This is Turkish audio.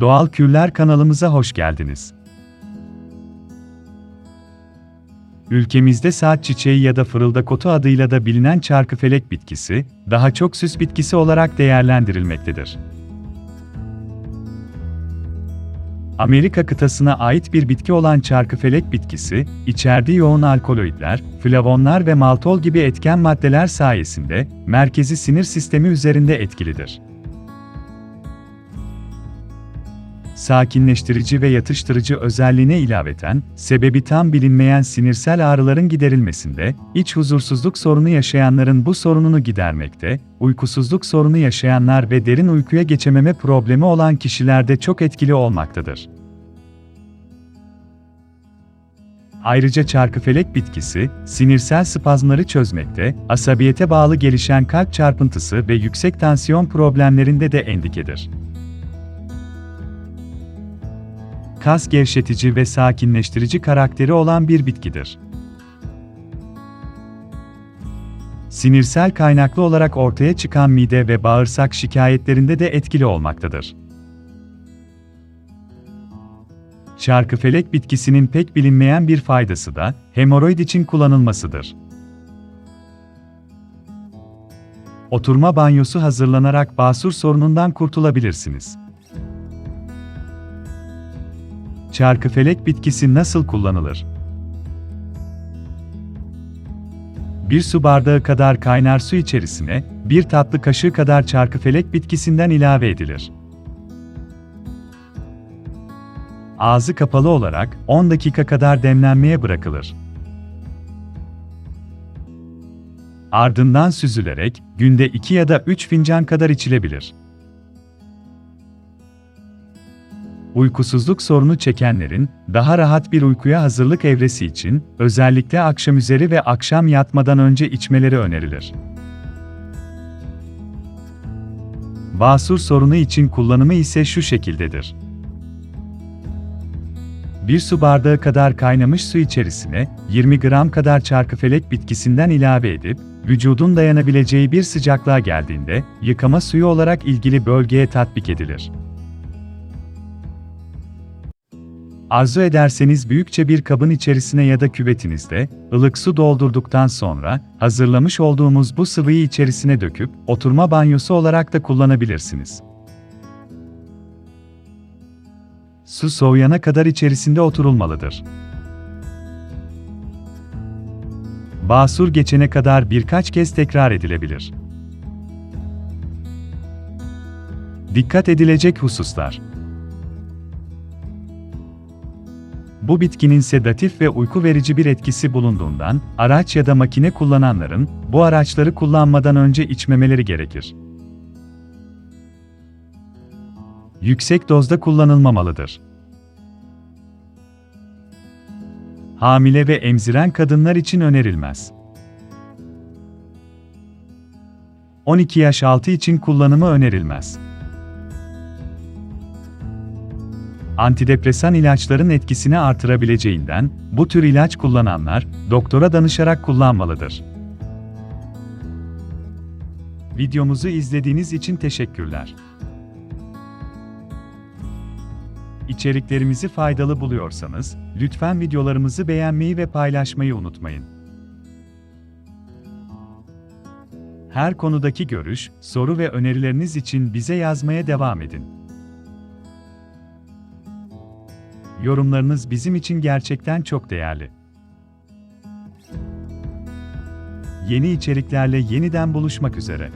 Doğal Kürler kanalımıza hoş geldiniz. Ülkemizde saat çiçeği ya da fırıldakotu adıyla da bilinen çarkıfelek bitkisi, daha çok süs bitkisi olarak değerlendirilmektedir. Amerika kıtasına ait bir bitki olan çarkıfelek bitkisi, içerdiği yoğun alkaloidler, flavonlar ve maltol gibi etken maddeler sayesinde merkezi sinir sistemi üzerinde etkilidir. Sakinleştirici ve yatıştırıcı özelliğine ilaveten, sebebi tam bilinmeyen sinirsel ağrıların giderilmesinde, iç huzursuzluk sorunu yaşayanların bu sorununu gidermekte, uykusuzluk sorunu yaşayanlar ve derin uykuya geçememe problemi olan kişilerde çok etkili olmaktadır. Ayrıca çarkıfelek bitkisi, sinirsel spazmları çözmekte, asabiyete bağlı gelişen kalp çarpıntısı ve yüksek tansiyon problemlerinde de endikedir. Kas gevşetici ve sakinleştirici karakteri olan bir bitkidir. Sinirsel kaynaklı olarak ortaya çıkan mide ve bağırsak şikayetlerinde de etkili olmaktadır. Çarkıfelek bitkisinin pek bilinmeyen bir faydası da hemoroid için kullanılmasıdır. Oturma banyosu hazırlanarak basur sorunundan kurtulabilirsiniz. Çarkıfelek bitkisi nasıl kullanılır? Bir su bardağı kadar kaynar su içerisine, bir tatlı kaşığı kadar çarkıfelek bitkisinden ilave edilir. Ağzı kapalı olarak 10 dakika kadar demlenmeye bırakılır. Ardından süzülerek günde 2 ya da 3 fincan kadar içilebilir. Uykusuzluk sorunu çekenlerin daha rahat bir uykuya hazırlık evresi için özellikle akşam üzeri ve akşam yatmadan önce içmeleri önerilir. Basur sorunu için kullanımı ise şu şekildedir. Bir su bardağı kadar kaynamış su içerisine 20 gram kadar çarkıfelek bitkisinden ilave edip, vücudun dayanabileceği bir sıcaklığa geldiğinde yıkama suyu olarak ilgili bölgeye tatbik edilir. Arzu ederseniz büyükçe bir kabın içerisine ya da küvetinizde ılık su doldurduktan sonra hazırlamış olduğumuz bu sıvıyı içerisine döküp oturma banyosu olarak da kullanabilirsiniz. Su soğuyana kadar içerisinde oturulmalıdır. Basur geçene kadar birkaç kez tekrar edilebilir. Dikkat edilecek hususlar Bu bitkinin sedatif ve uyku verici bir etkisi bulunduğundan, araç ya da makine kullananların bu araçları kullanmadan önce içmemeleri gerekir. Yüksek dozda kullanılmamalıdır. Hamile ve emziren kadınlar için önerilmez. 12 yaş altı için kullanımı önerilmez. Antidepresan ilaçların etkisini artırabileceğinden, bu tür ilaç kullananlar, doktora danışarak kullanmalıdır. Videomuzu izlediğiniz için teşekkürler. İçeriklerimizi faydalı buluyorsanız, lütfen videolarımızı beğenmeyi ve paylaşmayı unutmayın. Her konudaki görüş, soru ve önerileriniz için bize yazmaya devam edin. Yorumlarınız bizim için gerçekten çok değerli. Yeni içeriklerle yeniden buluşmak üzere.